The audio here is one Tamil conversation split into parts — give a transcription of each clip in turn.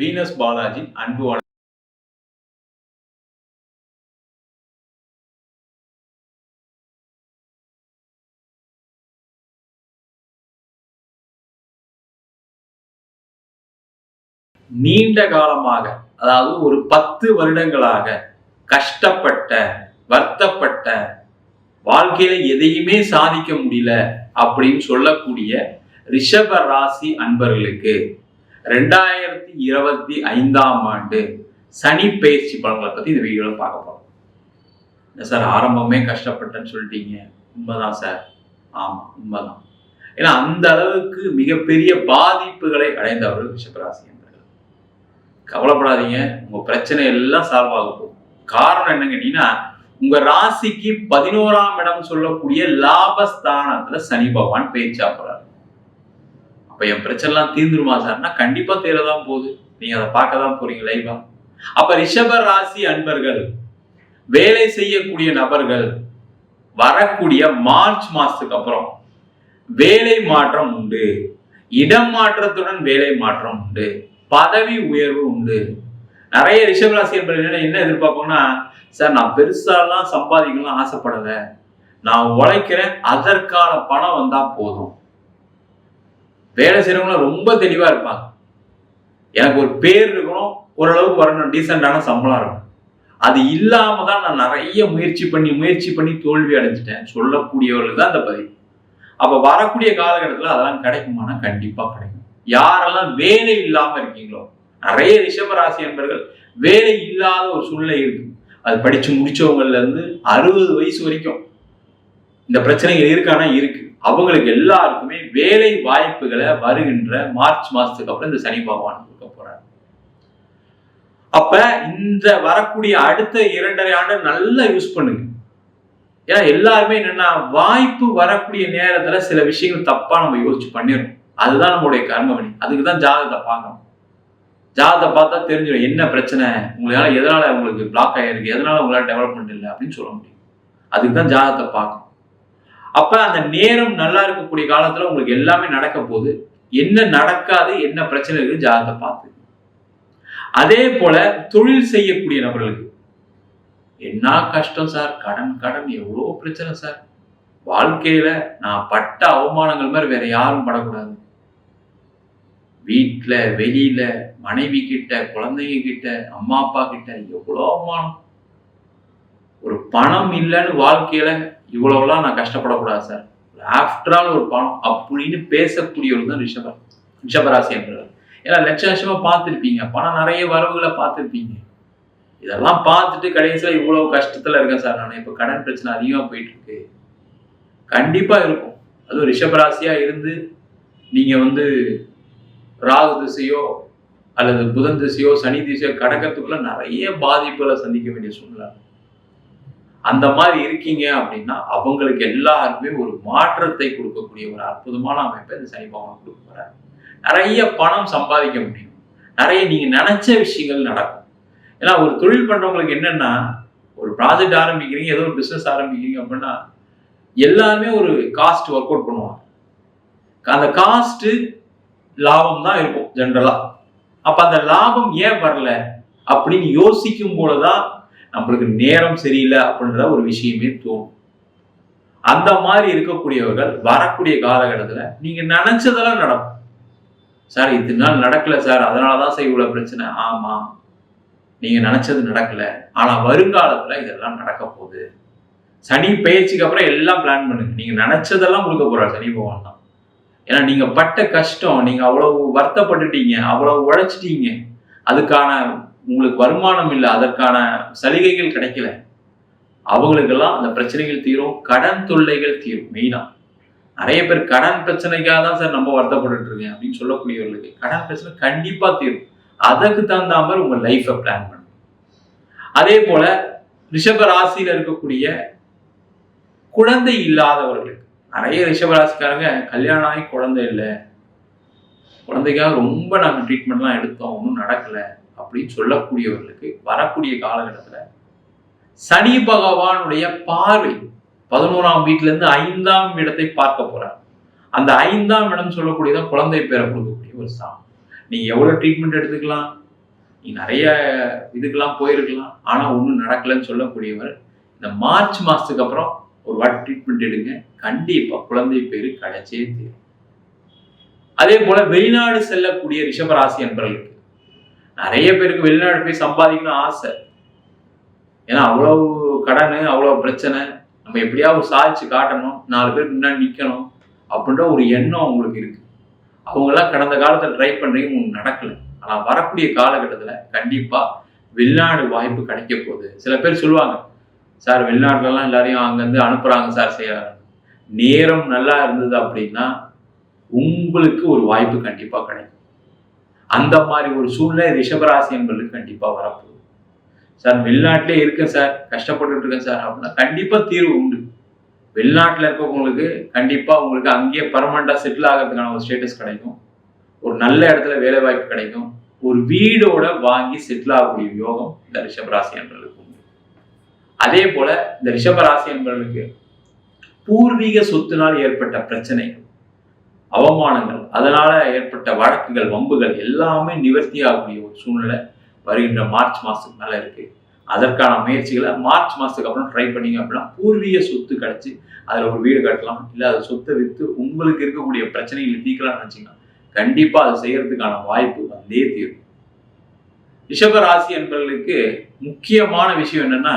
வீனஸ் பாலாஜி அன்பு வணக்கம். நீண்ட காலமாக அதாவது ஒரு பத்து வருடங்களாக கஷ்டப்பட்ட வருத்தப்பட்ட வாழ்க்கையில எதையுமே சாதிக்க முடியல அப்படின்னு சொல்லக்கூடிய ரிஷப ராசி அன்பர்களுக்கு ரெண்டாயிரத்தி இருபத்தி ஐந்தாம் ஆண்டு சனி பயிற்சி பலன்களை பத்தி இந்த வீடியோவில் பார்க்க போறோம். என்ன சார் ஆரம்பமே கஷ்டப்பட்டேன்னு சொல்லிட்டீங்க? உண்மைதான் சார். ஆமா உண்மைதான். ஏன்னா அந்த அளவுக்கு மிகப்பெரிய பாதிப்புகளை அடைந்தவர்கள் ரிஷபராசி என்பர்கள். கவலைப்படாதீங்க உங்க பிரச்சனை எல்லாம் சால்வ் ஆக போகும். காரணம் என்னன்னு கேட்டீங்கன்னா உங்க ராசிக்கு பதினோராம் இடம் சொல்லக்கூடிய லாபஸ்தானத்துல சனி பகவான் பேச்சா போறாரு. அப்போ என் பிரச்சனைலாம் தீர்ந்துருமா சார்னா கண்டிப்பா தீரதான் போகுது. நீங்க அதை பார்க்க தான் போறீங்க லைவா அப்ப ரிஷப ராசி அன்பர்கள் வேலை செய்யக்கூடிய நபர்கள் வரக்கூடிய மார்ச் மாசத்துக்கு அப்புறம் வேலை மாற்றம் உண்டு. இடம் மாற்றத்துடன் வேலை மாற்றம் உண்டு. பதவி உயர்வு உண்டு. நிறைய ரிஷபராசி என்பது என்ன எதிர்பார்ப்போம்னா சார் நான் பெருசாலாம் சம்பாதிக்கலாம் ஆசைப்படலை. நான் உழைக்கிறேன். அதற்கான பணம் வந்தா போதும். வேலை செய்யறவங்க ரொம்ப தெளிவாக இருப்பாங்க. எனக்கு ஒரு பேர் இருக்கணும் ஓரளவுக்கு வரணும் டீசெண்டான சம்பளம் இருக்கும் அது இல்லாம தான் நான் நிறைய முயற்சி பண்ணி முயற்சி பண்ணி தோல்வி அடைஞ்சிட்டேன். சொல்லக்கூடியவர்கள் தான் அந்த பதிவு. அப்போ வரக்கூடிய காலகட்டத்தில் அதெல்லாம் கிடைக்குமானா கண்டிப்பாக கிடைக்கும். யாரெல்லாம் வேலை இல்லாமல் இருக்கீங்களோ நிறைய ரிஷபராசி என்பர்கள் வேலை இல்லாத ஒரு சூழ்நிலை இருக்கு. அது படித்து முடித்தவங்கள்லேருந்து அறுபது வயசு வரைக்கும் இந்த பிரச்சனைகள் இருக்கானா? இருக்கு. அவங்களுக்கு எல்லாருக்குமே வேலை வாய்ப்புகளை வருகின்ற மார்ச் மாசத்துக்கு அப்புறம் இந்த சனி பகவான் கொடுக்க போறாரு. அப்ப இந்த வரக்கூடிய அடுத்த இரண்டரை ஆண்டு நல்லா யூஸ் பண்ணுங்க. ஏன்னா எல்லாருமே என்னன்னா வாய்ப்பு வரக்கூடிய நேரத்துல சில விஷயங்கள் தப்பா நம்ம யோசிச்சு பண்ணிடும் அதுதான் நம்மளுடைய கர்மவழி அதுக்கு தான் ஜாதகத்தை பார்க்கணும். ஜாதகத்தை பார்த்தா தெரிஞ்சிடும் என்ன பிரச்சனை? உங்களால எதனால உங்களுக்கு பிளாக் ஆயிருக்கு? எதனால உங்களால டெவலப்மெண்ட் இல்லை அப்படின்னு சொல்ல முடியும். அதுக்கு தான் ஜாதகத்தை பார்க்கணும். அப்ப அந்த நேரம் நல்லா இருக்கக்கூடிய காலத்துல உங்களுக்கு எல்லாமே நடக்க போகுது. என்ன நடக்காது என்ன பிரச்சனை இருக்கு ஜாதகத்தை பார்த்து. அதே போல தொழில் செய்யக்கூடிய நபர்களுக்கு. என்ன கஷ்டம் சார்? கடன் கடன் எவ்வளோ பிரச்சனை சார்? வாழ்க்கையில நான் பட்ட அவமானங்கள் மாதிரி வேற யாரும் படக்கூடாது. வீட்டில் வெளியில மனைவி கிட்ட குழந்தைங்க கிட்ட அம்மா அப்பா கிட்ட எவ்வளோ அவமானம். ஒரு பணம் இல்லைன்னு வாழ்க்கையில இவ்வளவுலாம் நான் கஷ்டப்படக்கூடாது சார். ஆஃப்டர் ஆல் ஒரு பணம் அப்படின்னு பேசக்கூடியவர் தான் ரிஷப ரிஷபராசி என்றவர் ஏன்னா லட்ச லட்சமா பார்த்துருப்பீங்க. பணம் நிறைய வரவுகளை பார்த்துருப்பீங்க. இதெல்லாம் பார்த்துட்டு கடைசியில் இவ்வளவு கஷ்டத்துல இருக்கேன் சார். நான் இப்போ கடன் பிரச்சனை அதிகமாக போயிட்டு இருக்கு கண்டிப்பா இருக்கும். அதுவும் ரிஷபராசியா இருந்து நீங்க வந்து ராகு திசையோ அல்லது புதன் திசையோ சனி திசையோ கடக்கிறதுக்குள்ள நிறைய பாதிப்புகளை சந்திக்க வேண்டிய சூழ்நிலை. அந்த மாதிரி இருக்கீங்க அப்படின்னா அவங்களுக்கு எல்லாருமே ஒரு மாற்றத்தை கொடுக்கக்கூடிய ஒரு அற்புதமான அமைப்பை இந்த சனி பகவான் கொடுக்க போறாரு. நிறைய பணம் சம்பாதிக்க முடியும். நிறைய நீங்க நினைச்ச விஷயங்கள் நடக்கும். ஏன்னா ஒரு தொழில் பண்றவங்களுக்கு என்னன்னா ஒரு ப்ராஜெக்ட் ஆரம்பிக்கிறீங்க ஏதோ ஒரு பிசினஸ் ஆரம்பிக்கிறீங்க அப்படின்னா எல்லாருமே ஒரு காஸ்ட் ஒர்க் அவுட் பண்ணுவாங்க. அந்த காஸ்ட் லாபம் தான் இருக்கும் ஜென்ரலா அப்ப அந்த லாபம் ஏன் வரல அப்படின்னு யோசிக்கும் போலதான் நம்மளுக்கு நேரம் சரியில்லை அப்படின்ற ஒரு விஷயமே தோணும். அந்த மாதிரி இருக்கக்கூடியவர்கள் வரக்கூடிய காலகட்டத்தில் நீங்கள் நினச்சதெல்லாம் நடக்கும். சார் இத்தனை நாள் நடக்கல சார் அதனாலதான் சார் இவ்வளோ பிரச்சனை. ஆமாம் நீங்கள் நினச்சது நடக்கல. ஆனால் வருங்காலத்தில் இதெல்லாம் நடக்க போகுது. சனி பயிற்சிக்கு அப்புறம் எல்லாம் பிளான் பண்ணுங்க. நீங்கள் நினச்சதெல்லாம் கொடுக்க போகிறார் சனி பகவான் தான். ஏன்னா நீங்கள் பட்ட கஷ்டம் நீங்கள் அவ்வளவு வருத்தப்பட்டுட்டீங்க அவ்வளவு உழைச்சிட்டீங்க. அதுக்கான உங்களுக்கு வருமானம் இல்லை அதற்கான சலுகைகள் கிடைக்கல. அவங்களுக்கெல்லாம் அந்த பிரச்சனைகள் தீரும் கடன் தொல்லைகள் தீரும் மெயினா நிறைய பேர் கடன் பிரச்சனைக்காக தான் சார் நம்ம வருத்தப்பட்டு இருக்கேன் அப்படின்னு சொல்லக்கூடியவர்களுக்கு கடன் பிரச்சனை கண்டிப்பா தீரும். அதற்கு தகுந்த மாதிரி உங்க லைஃப்பை பிளான் பண்ணுங்க. அதே போல ரிஷப ராசியில இருக்கக்கூடிய குழந்தை இல்லாதவர்களுக்கு நிறைய ரிஷபராசிக்காரங்க கல்யாணம் ஆகி குழந்தை இல்லை. குழந்தைக்காக ரொம்ப நாங்கள் ட்ரீட்மெண்ட்லாம் எடுத்தோம் ஒன்றும் நடக்கலை. அப்படின்னு சொல்லக்கூடியவர்களுக்கு வரக்கூடிய காலகட்டத்தில் சனி பகவானுடைய பார்வை பதினோராம் வீட்டிலேருந்து ஐந்தாம் இடத்தை பார்க்க போகிறார் அந்த ஐந்தாம் இடம் சொல்லக்கூடியதான் குழந்தை பேரை கொடுக்கக்கூடிய ஒரு சாமி. நீங்கள் எவ்வளோ ட்ரீட்மெண்ட் எடுத்துக்கலாம்? நீ நிறைய இதுக்கெல்லாம் போயிருக்கலாம். ஆனால் ஒன்றும் நடக்கலைன்னு சொல்லக்கூடியவர் இந்த மார்ச் மாதத்துக்கு அப்புறம் ஒரு வாட் ட்ரீட்மெண்ட் எடுங்க. கண்டிப்பாக குழந்தை பேர் கிடைச்சே தீரும். அதே போல வெளிநாடு செல்லக்கூடிய ரிஷபராசி என்பவர்களுக்கு நிறைய பேருக்கு வெளிநாடு போய் சம்பாதிக்கணும் ஆசை. ஏன்னா அவ்வளவு கடன் அவ்வளவு பிரச்சனை. நம்ம எப்படியாவது சாதிச்சு காட்டணும். நாலு பேருக்கு முன்னாடி நிற்கணும் அப்படின்ற ஒரு எண்ணம் அவங்களுக்கு இருக்கு. அவங்கெல்லாம் கடந்த காலத்தில் ட்ரை பண்ணுறீங்க உங்களுக்கு நடக்கல. ஆனால் வரக்கூடிய காலகட்டத்தில் கண்டிப்பாக வெளிநாடு வாய்ப்பு கிடைக்க போகுது. சில பேர் சொல்லுவாங்க சார் வெளிநாட்டிலலாம் எல்லாரையும் அங்கேருந்து அனுப்புகிறாங்க சார் செய்யறாங்க நேரம் நல்லா இருந்தது அப்படின்னா உங்களுக்கு ஒரு வாய்ப்பு கண்டிப்பாக கிடைக்கும். அந்த மாதிரி ஒரு சூழ்நிலை ரிஷபராசி என்பதுக்கு கண்டிப்பாக வரப்போகுது. சார் வெளிநாட்டிலே இருக்கேன் சார் கஷ்டப்பட்டுட்டு இருக்கேன் சார் அப்படின்னா கண்டிப்பாக தீர்வு உண்டு. வெளிநாட்டில் இருக்கவங்களுக்கு கண்டிப்பாக உங்களுக்கு அங்கேயே பர்மனண்டா செட்டில் ஆகிறதுக்கான ஒரு ஸ்டேட்டஸ் கிடைக்கும். ஒரு நல்ல இடத்துல வேலை வாய்ப்பு கிடைக்கும். ஒரு வீடோட வாங்கி செட்டில் ஆகக்கூடிய யோகம் இந்த ரிஷபராசி என்பவர்களுக்கு உண்டு. அதே போல இந்த ரிஷபராசி என்பவர்களுக்கு பூர்வீக சொத்துனால் ஏற்பட்ட பிரச்சனைகள் அவமானங்கள் அதனால ஏற்பட்ட வழக்குகள் வம்புகள் எல்லாமே நிவர்த்தி ஆகக்கூடிய ஒரு சூழ்நிலை வருகின்ற மார்ச் மாசத்துக்கு மேல இருக்கு. அதற்கான முயற்சிகளை மார்ச் மாசத்துக்கு அப்புறம் ட்ரை பண்ணீங்க அப்படின்னா பூர்வீக சொத்து கிடைச்சி அதுல ஒரு வீடு கட்டலாம் இல்ல அதை சொத்தை வித்து உங்களுக்கு இருக்கக்கூடிய பிரச்சனைகளை தீர்க்கலாம்னு நினைச்சீங்கன்னா கண்டிப்பா அதை செய்யறதுக்கான வாய்ப்பு வந்தே தீரும். ரிஷப ராசி என்பவர்களுக்கு முக்கியமான விஷயம் என்னன்னா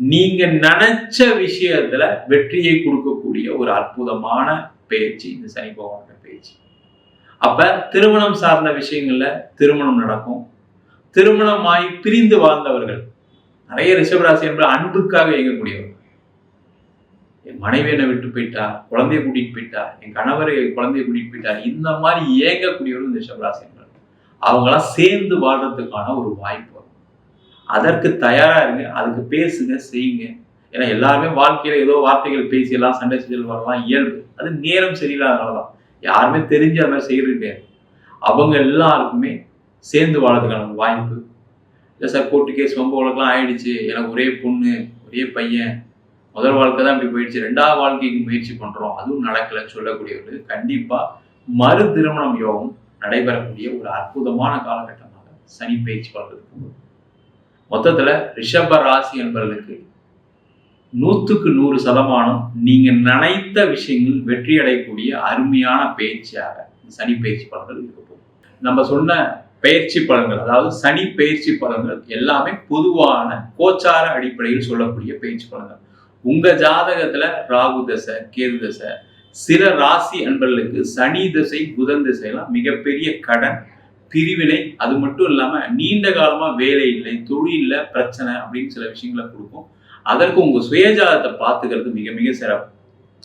நீங்க நினைச்ச விஷயத்துல வெற்றியை கொடுக்கக்கூடிய ஒரு அற்புதமான பேச்சு இந்த சனி பகவானோட பேச்சு. அப்ப திருமணம் சார்ந்த விஷயங்கள்ல திருமணம் நடக்கும். திருமணமாய் பிரிந்து வாழ்ந்தவர்கள் நிறைய ரிஷபராசி என்பது அன்புக்காக இயங்கக்கூடியவர்கள். என் மனைவி என்னை விட்டு போயிட்டா குழந்தைய கூட்டிட்டு போயிட்டா என் கணவர் என் குழந்தைய கூட்டிட்டு போயிட்டா இந்த மாதிரி ஏங்கக்கூடியவர்கள் ரிஷபராசி என்பது அவங்களாம் சேர்ந்து வாழ்றதுக்கான ஒரு வாய்ப்பு அதற்கு தயாராக இருங்க அதுக்கு பேசுங்க செய்யுங்க. ஏன்னா எல்லாருமே வாழ்க்கையில் ஏதோ வார்த்தைகள் பேசி எல்லாம் சண்டை செஞ்சல் வரலாம் இயல்பு. அது நேரம் சரியில்லாதனாலதான் யாருமே தெரிஞ்ச அது மாதிரி செய்யறது கிடையாது. அவங்க எல்லாருக்குமே சேர்ந்து வாழறதுக்கான வாய்ப்பு. இல்லை சார் கோர்ட்டு கேஸ் ரொம்ப உலகெல்லாம் ஆயிடுச்சு. எனக்கு ஒரே பொண்ணு ஒரே பையன். முதல் வாழ்க்கை தான் இப்படி போயிடுச்சு. ரெண்டாவது வாழ்க்கைக்கு முயற்சி பண்ணுறோம் அதுவும் நடக்கலைன்னு சொல்லக்கூடியவர்கள் கண்டிப்பாக மறு திருமணம் யோகம் நடைபெறக்கூடிய ஒரு அற்புதமான காலகட்டமாக சனி பயிற்சி வளர்றதுக்கு மொத்தத்தில் ரிஷப ராசி என்பவர்களுக்கு நூற்றுக்கு நூறு சதமானம் நீங்கள் நினைத்த விஷயங்கள் வெற்றி அடையக்கூடிய அருமையான பயிற்சியாக சனி பயிற்சி பலன்கள் இருக்க நம்ம சொன்ன பயிற்சி பலன்கள் அதாவது சனி பயிற்சி பலன்கள் எல்லாமே பொதுவான கோச்சார அடிப்படையில் சொல்லக்கூடிய பயிற்சி பலன்கள். உங்க ஜாதகத்துல ராகு தசை கேது தசை சில ராசி அன்பர்களுக்கு சனி திசை புதன் திசையெல்லாம் மிகப்பெரிய கடன் பிரிவினை அது மட்டும் இல்லாமல் நீண்ட காலமாக வேலை இல்லை தொழிலில் பிரச்சனை அப்படின்னு சில விஷயங்களை கொடுக்கும். அதற்கு உங்கள் சுயஜாதத்தை பார்த்துக்கிறது மிக மிக சிறப்பு.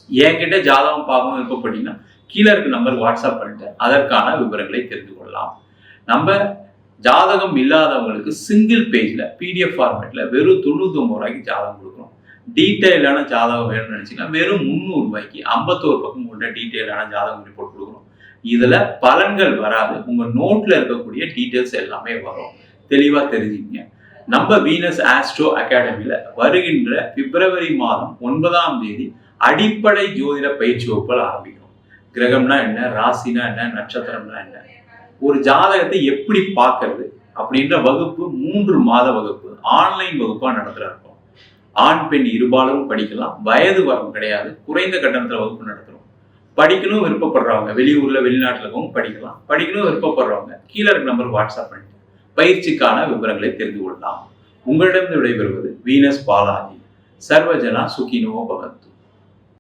என்கிட்ட ஜாதகம் பார்க்கணும் விருப்பப்பட்டீங்கன்னா கீழே இருக்க நம்பர் வாட்ஸ்அப் பண்ணிட்டு அதற்கான விவரங்களை தெரிந்து கொள்ளலாம். நம்ம ஜாதகம் இல்லாதவங்களுக்கு சிங்கிள் பேஜில் பிடிஎஃப் ஃபார்மேட்டில் வெறும் தொண்ணூத்தொம்பது ரூபாய்க்கு ஜாதகம் கொடுக்குறோம் டீட்டெயிலான ஜாதகம் வேணும்னு நினச்சிங்கன்னா வெறும் முந்நூறு ரூபாய்க்கு ஐம்பத்தோரு பக்கம் கொண்ட டீட்டெயிலான ஜாதகம் ரிப்போர்ட் கொடுக்குறோம் இதுல பலன்கள் வராது. உங்க நோட்ல இருக்கக்கூடிய டீட்டெயில்ஸ் எல்லாமே வரும். தெளிவா தெரிஞ்சுங்க நம்ம வீனஸ் ஆஸ்ட்ரோ அகாடமியில வருகின்ற பிப்ரவரி மாதம் ஒன்பதாம் தேதி அடிப்படை ஜோதிட பயிற்சி வகுப்புகள் ஆரம்பிக்கும். கிரகம்னா என்ன? ராசினா என்ன? நட்சத்திரம்னா என்ன? ஒரு ஜாதகத்தை எப்படி பார்க்கறது? அப்படின்ற வகுப்பு மூன்று மாத வகுப்பு. ஆன்லைன் வகுப்பா நடத்துறாரு ஆண் பெண் இருபாலரும் படிக்கலாம். வயது வரம் கிடையாது. குறைந்த கட்டணத்துல வகுப்பு நடத்துறோம். படிக்கணும் விருப்பப்படுறவங்க வெளியூர்ல வெளிநாட்டுல இருக்கவங்க படிக்கலாம். படிக்கணும் விருப்பப்படுறவங்க கீழே இருக்க நம்பர் வாட்ஸ்அப் பண்ணிட்டு பயிற்சிக்கான விவரங்களை தெரிந்து கொள்ளலாம். உங்களிடம் விடைபெறுவது வீனஸ் பாலாஜி. சர்வஜனா சுகினோ பகத்து